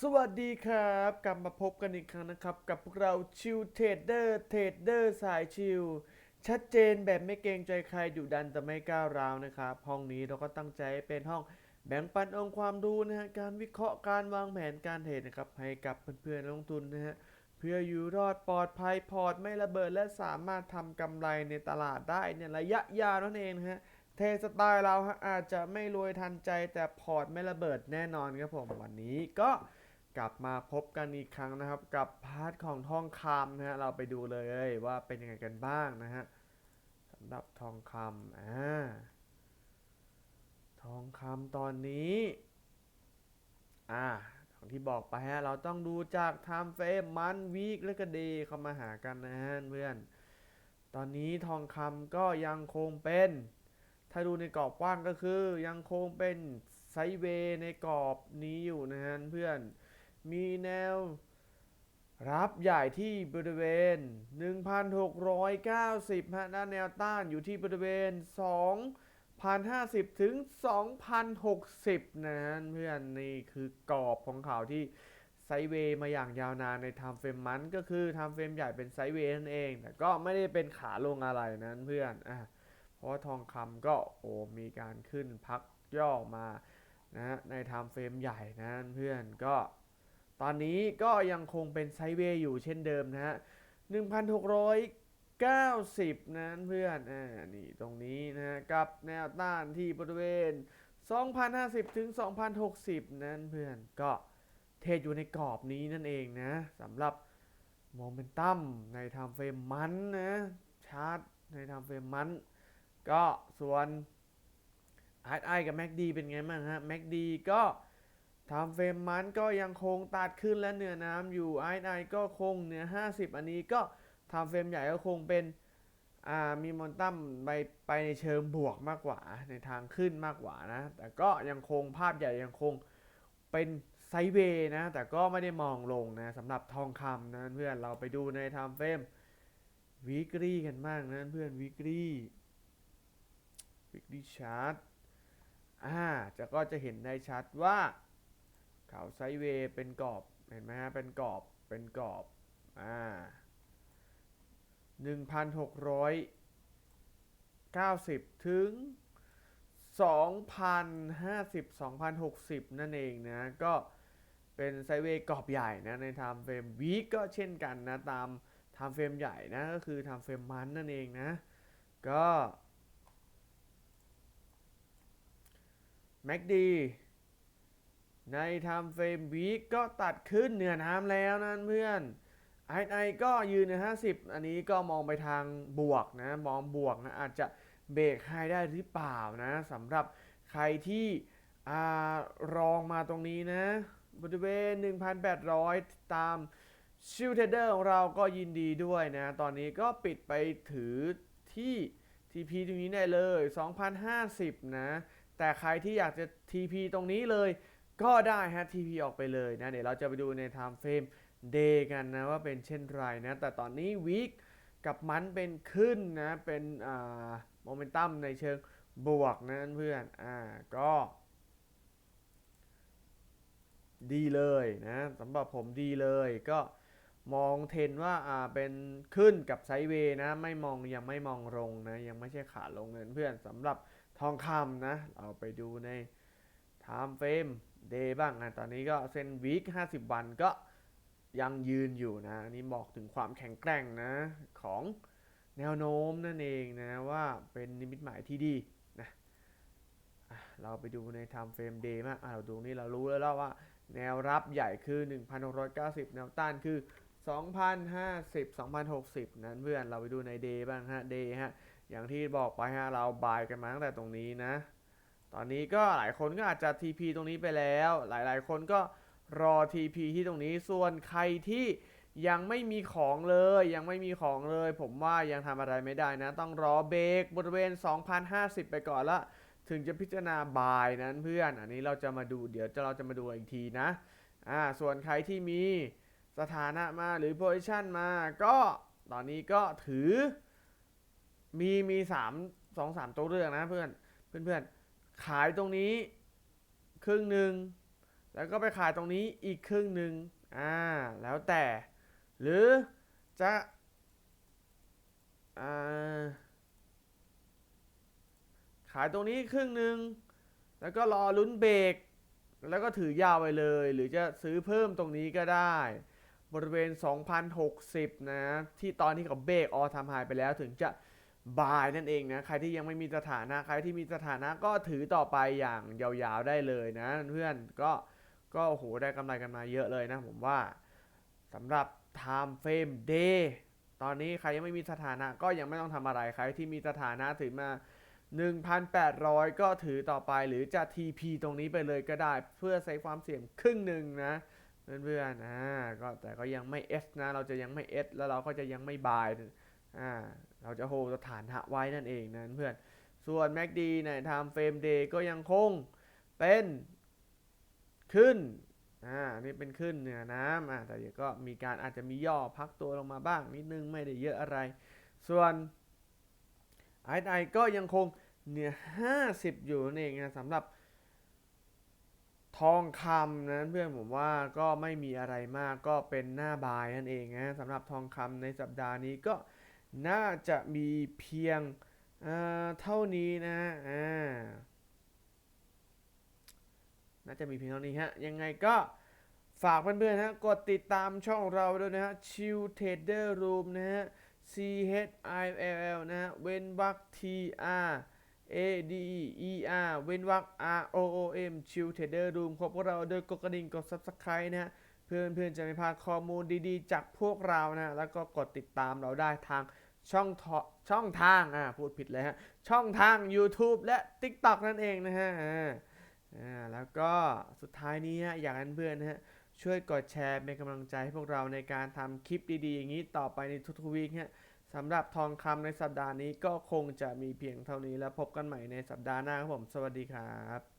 สวัสดีครับ กลับมาพบกันอีกครั้งนะครับ กับพวกเราชิวเทรดเดอร์เทรดเดอร์สายชิวชัดเจนแบบไม่เกรงใจใครดุดันแต่ไม่ก้าวร้าวนะครับ ห้องนี้เราก็ตั้งใจเป็นห้องแบ่งปันองค์ความรู้นะฮะการวิเคราะห์การวางแผนการเทรดนะครับให้กับเพื่อนๆลงทุนนะฮะเพื่ออยู่รอดปลอดภัยพอร์ตไม่ระเบิดและสามารถทำกำไรในตลาดได้เนี่ยระยะยาวนั่นเองนะฮะเทสไตล์เราฮะอาจจะไม่รวยทันใจแต่พอร์ตไม่ระเบิดแน่นอนครับผมวันนี้ก็ กลับมาพบกันอีกครั้งนะครับ กับพาร์ทของทองคำนะฮะเราไปดูเลยว่าเป็นยังไงกันบ้างนะฮะสำหรับทองคำอ่าทองคำตอนนี้อ่าอย่างที่บอกไปฮะ เราต้องดูจาก time frame มันวีคและก็เดย์เข้ามาหากันนะฮะเพื่อน ตอนนี้ทองคำก็ยังคงเป็น ถ้าดูในกรอบกว้างก็คือยังคงเป็นไซเวในกรอบนี้อยู่นะฮะเพื่อน มีแนว รับใหญ่ที่บริเวณ 1,690ฮะด้านแนวต้านอยู่ที่บริเวณ 2,050 ถึง 2,060 นะฮะเพื่อนนี่คือกรอบของเขาวที่ไซเวย์มาอย่างยาวนานในไทม์เฟรมมันก็คือไทม์เฟรมใหญ่เป็นไซเวย์นั่นเอง แต่ก็ไม่ได้เป็นขาลงอะไรนะเพื่อนอะเพราะว่าทองคำก็โอ้มีการขึ้นพักย่อมานะในไทม์เฟรมใหญ่นะเพื่อนก็ ตอนนี้ก็ยังคงเป็นไซเวย์อยู่เช่นเดิมนะฮะ 1,690นะเพื่อน อ่า นี่ตรงนี้นะฮะ กับแนวต้านที่บริเวณ 2,050 ถึง 2,060 นั้นเพื่อนก็เทรดอยู่ในกรอบนี้นั่นเองนะสำหรับโมเมนตัมในไทม์เฟรมมันนะชาร์ตในไทม์เฟรมมันก็ส่วน RSI กับ MACD เป็นไงบ้างฮะ MACD ก็ ทำเฟรมมันก็ยังคงตัดขึ้นและเหนือน้ำอยู่ RSI ก็คงเหนือ 50 อันนี้ก็ทำเฟรมใหญ่ก็คงเป็นอ่ามีมอนตัมไปไปในเชิงบวกมากกว่าในทางขึ้นมากกว่านะ แต่ก็ยังคงภาพใหญ่ยังคงเป็นไซเวย์นะ แต่ก็ไม่ได้มองลงนะสำหรับทองคำนะเพื่อนเราไปดูในไทม์เฟรม weekly กันบ้างนะเพื่อน weekly weekly chart อ่าจะก็จะเห็นได้ชัดว่า ขาไซเวย์เป็นกรอบเห็นไหมฮะเป็นกรอบเป็นกรอบอ่าหนึ่งพันหกร้อยเก้าสิบถึงสองพันห้าสิบสองพันหกสิบนั่นเองนะก็เป็นไซเวย์กรอบใหญ่นะในไทม์เฟรมวีก็เช่นกันนะตามไทม์เฟรมใหญ่นะก็คือไทม์เฟรมมันนั่นเองนะก็ MACD ใน Time Frame Week ก็ตัดขึ้นเหนือน้ำแล้วนะเพื่อน RSI ก็ยืนใน 50 อันนี้ก็มองไปทางบวกนะมองบวกนะอาจจะเบรกไฮได้หรือเปล่านะสำหรับใครที่รองมาตรงนี้นะ บริเวณ 1,800 ตามชิลเทเดอร์ของเราก็ยินดีด้วยนะ ตอนนี้ก็ปิดไปถือที่ TP ตรงนี้ได้เลย 2,050 นะ แต่ใครที่อยากจะ TP ตรงนี้เลย ก็ได้ฮะ TP ออกไปเลยนะ เดี๋ยวเราจะไปดูใน Time Frame Day กันนะ ว่าเป็นเช่นไรนะ แต่ตอนนี้ Week กับมันเป็นขึ้นนะ เป็นโมเมนตัมในเชิงบวกนะเพื่อน อ่า ก็ ดีเลยนะสำหรับผมดีเลยก็มองเทนว่าอ่าเป็นขึ้นกับไซเวย์นะ ไม่มองยังไม่มองลงนะ ยังไม่ใช่ขาลงเงินเพื่อนสำหรับทองคำนะเราไปดูในไทม์เฟรม Time Frame Day บ้างนะตอนนี้ก็เส้นวีค50 วันก็ยังยืนอยู่นะอันนี้บอกถึงความแข็งแกร่งนะของแนวโน้มนั่นเองนะว่าเป็นนิมิตหมายที่ดีนะเราไปดูใน Time Frame Day มากเราดูนี่เรารู้แล้วว่า แนวรับใหญ่คือ 1,690 แนวต้านคือ 2,050 2,060 นั้นเพื่อนเราไปดูใน Day บ้างฮะ Day ฮะอย่างที่บอกไปฮะเราบายกันมาตั้งแต่ตรงนี้นะ ตอนนี้ก็หลายคนก็อาจจะ TP ตรงนี้ไปแล้ว หลายๆ คนก็รอ TP ที่ตรงนี้ส่วนใครที่ยังไม่มีของเลย ยังไม่มีของเลย ผมว่ายังทำอะไรไม่ได้นะ ต้องรอเบรกบริเวณ 2,050 ไปก่อนละถึงจะพิจารณาบายนั้นเพื่อน อันนี้เราจะมาดูเดี๋ยวเราจะมาดูอีกทีนะอ่าส่วนใครที่มีสถานะมาหรือ position มาก็ตอนนี้ก็ถือมีมีสามสองสามตัวเลือกนะเพื่อนเพื่อนเพื่อน ขายตรงนี้ครึ่งหนึ่งแล้วก็ไปขายตรงนี้อีกครึ่งหนึ่งอ่าแล้วแต่ หรือจะอ่าขายตรงนี้ครึ่งหนึ่งแล้วก็รอลุ้นเบรกแล้วก็ถือยาวไปเลย หรือจะซื้อเพิ่มตรงนี้ก็ได้ บริเวณ 2,060 นะ ที่ตอนที่เขาเบรกออทำหายไปแล้วถึงจะ บายนั่นเองนะ ใครที่ยังไม่มีสถานะ ใครที่มีสถานะก็ถือต่อไปอย่างยาวๆได้เลยนะ เพื่อนก็ก็โอ้โหได้กำไรกันมาเยอะเลยนะ ผมว่าสำหรับ Time Frame Day ตอนนี้ใครยังไม่มีสถานะก็ยังไม่ต้องทำอะไร ใครที่มีสถานะถือมา 1,800 ก็ถือต่อไปหรือจะ TP ตรงนี้ไปเลยก็ได้ เพื่อใส่ความเสี่ยงครึ่งหนึ่งนะเพื่อนๆอ่าก็แต่ก็ยังไม่ S นะ เราจะยังไม่ S แล้วเราก็จะยังไม่บายอ่า เราจะโฮสถานะไว้นั่นเองนะเพื่อน ส่วน MACD ใน Time Frame Day ก็ยังคงเป็นขึ้น อ่า นี่เป็นขึ้นเหนือน้ำอ่าแต่เดี๋ยวก็มีการอาจจะมีย่อพักตัวลงมาบ้างนิดนึงไม่ได้เยอะอะไร ส่วน RSI ก็ยังคงเหนือ 50 อยู่นั่นเองนะสำหรับทองคำนะเพื่อนผมว่าก็ไม่มีอะไรมากก็เป็นหน้าบายนั่นเองนะสำหรับทองคำในสัปดาห์นี้ก็ น่าจะมีเพียงเท่านี้นะอ่าน่าจะมีเพียงเท่านี้ฮะ ยังไงก็ฝากเพื่อนๆนะกดติดตามช่องเราด้วยนะฮะ Chill Trader Room นะฮะ C H I L L นะฮะ เว้นวรรค T R A D E R เว้นวรรค R O O M Chill Trader Room ครบพวกเราโดยกดกระดิ่งกด Subscribe นะฮะเพื่อนเพื่อนๆจะไม่พลาดข้อมูลดีๆ จากพวกเรานะ แล้วก็กดติดตามเราได้ทาง ช่องทอช่องทางอ่าพูดผิดเลยฮะ ช่องทาง YouTube และ TikTok นั่นเองนะฮะอ่าแล้วก็สุดท้ายนี้อยากให้เพื่อนนะฮะช่วยกดแชร์เป็นกำลังใจให้พวกเราในการทำคลิปดีๆ อย่างนี้ต่อไปในทุกๆวีคฮะสำหรับทองคำในสัปดาห์นี้ก็คงจะมีเพียงเท่านี้แล้วพบกันใหม่ในสัปดาห์หน้าครับผม สวัสดีครับ